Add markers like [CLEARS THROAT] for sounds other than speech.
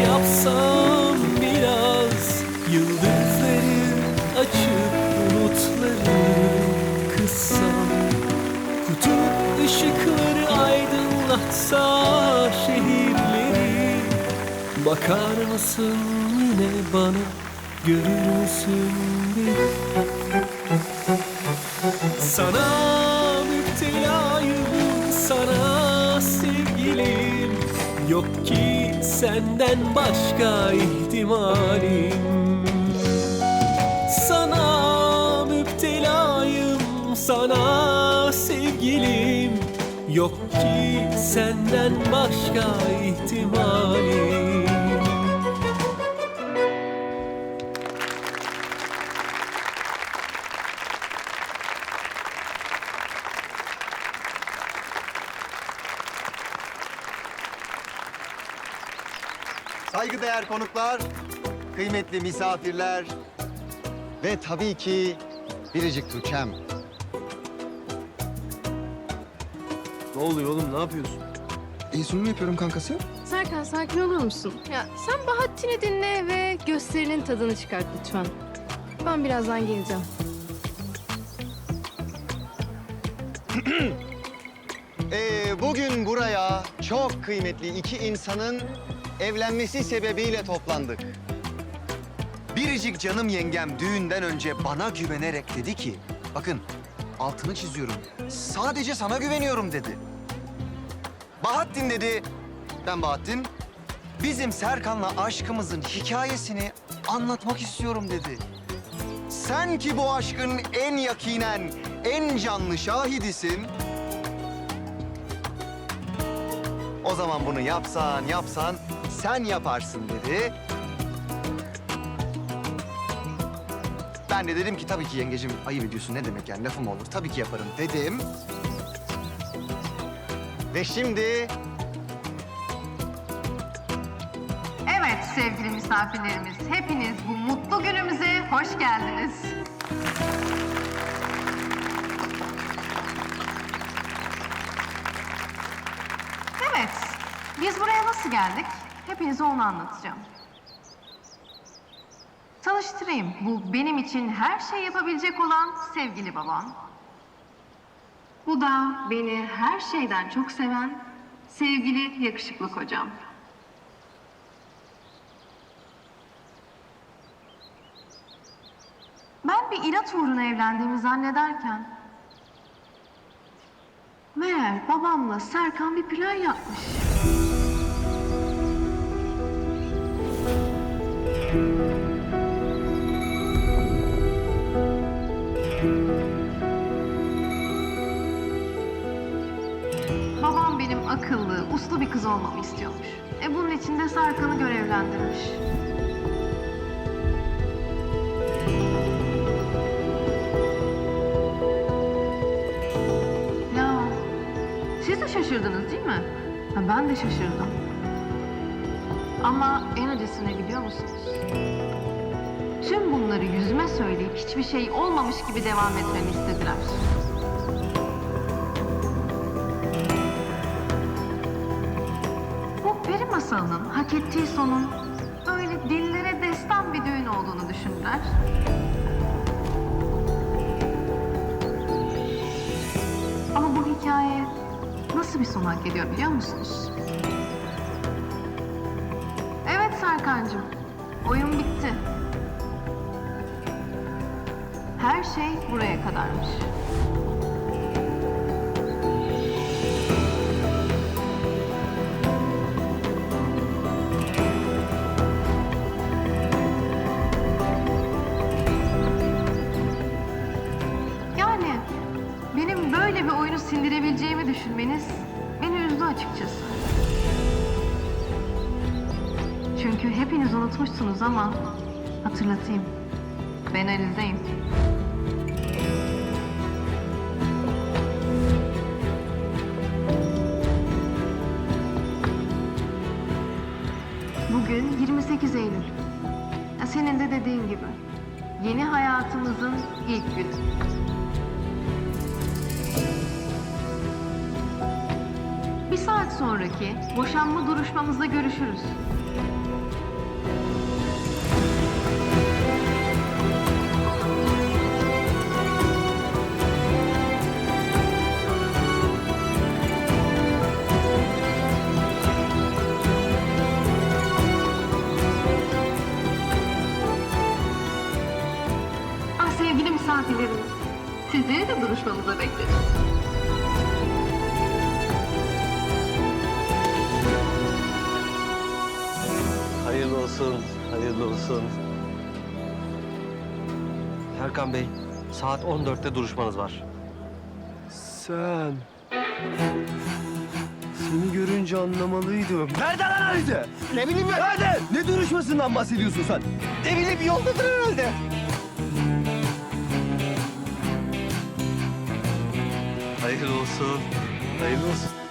yapsam biraz? Yıldızları açıp bulutları kıssam Kutup ışıkları aydınlatsa şehirleri. Bakar mısın yine bana? Görür müsün beni? Sana müptelayım sana sevgilim. Yok ki senden başka ihtimalim. Sana müptelayım sana sevgilim. Yok ki senden başka ihtimalim Saygıdeğer konuklar, kıymetli misafirler ve tabii ki Biricik Tuğçe'm. Ne oluyor oğlum ne yapıyorsun? İyi sunum yapıyorum kankası. Serkan sakin olur musun? Ya sen Bahattin'i dinle ve gösterinin tadını çıkart lütfen. Ben birazdan geleceğim. Ee, [CLEARS THROAT] bugün buraya çok kıymetli iki insanın evlenmesi sebebiyle toplandık. Biricik canım yengem düğünden önce bana güvenerek dedi ki... Bakın altını çiziyorum. Sadece sana güveniyorum dedi. Bahattin dedi. Ben Bahattin. Bizim Serkan'la aşkımızın hikayesini anlatmak istiyorum dedi. Sen ki bu aşkın en yakinen, en canlı şahidisin. O zaman bunu yapsan, yapsan sen yaparsın dedi. Ben de dedim ki tabii ki yengecim ayıp ediyorsun ne demek yani lafım olur. Tabii ki yaparım dedim. Ve şimdi Evet sevgili misafirlerimiz, hepiniz bu mutlu günümüze hoş geldiniz. Evet, biz buraya nasıl geldik? Hepinize onu anlatacağım. Tanıştırayım, bu benim için her şey yapabilecek olan sevgili babam. Bu da beni her şeyden çok seven sevgili yakışıklı kocam. Ben bir inat uğruna evlendiğimi zannederken... Meğer babamla Serkan bir plan yapmış. Babam benim akıllı, uslu bir kız olmamı istiyormuş. E bunun için de Serkan'ı görevlendirmiş. Ya siz de şaşırdınız değil mi? Ha, ben de şaşırdım. Ama en acısı ne biliyor musunuz? Tüm bunları yüzüme söyleyip hiçbir şey olmamış gibi devam etmemi istediler. Bu peri masalının hak ettiği sonun böyle dillere destan bir düğün olduğunu düşündüler. Ama bu hikaye nasıl bir son hak ediyor biliyor musunuz? Evet Serkan'cığım, oyun bitti. Her şey buraya kadarmış. Yani benim böyle bir oyunu sindirebileceğimi düşünmeniz beni üzdü açıkçası. Çünkü hepiniz unutmuşsunuz ama hatırlatayım. Ben Alize'yim. 28 Eylül. Ya senin de dediğin gibi. Yeni hayatımızın ilk günü. Bir saat sonraki boşanma duruşmamızda görüşürüz. Duruşmamıza bekleriz. Hayırlı olsun, hayırlı olsun. Erkan Bey, saat 14'te duruşmanız var. Sen... Seni görünce anlamalıydım. Nerede lan harita? Ne bileyim ben. Nerede? Ne duruşmasından bahsediyorsun sen? Ne bileyim yoldadır herhalde. Olsun, hayırlı olsun.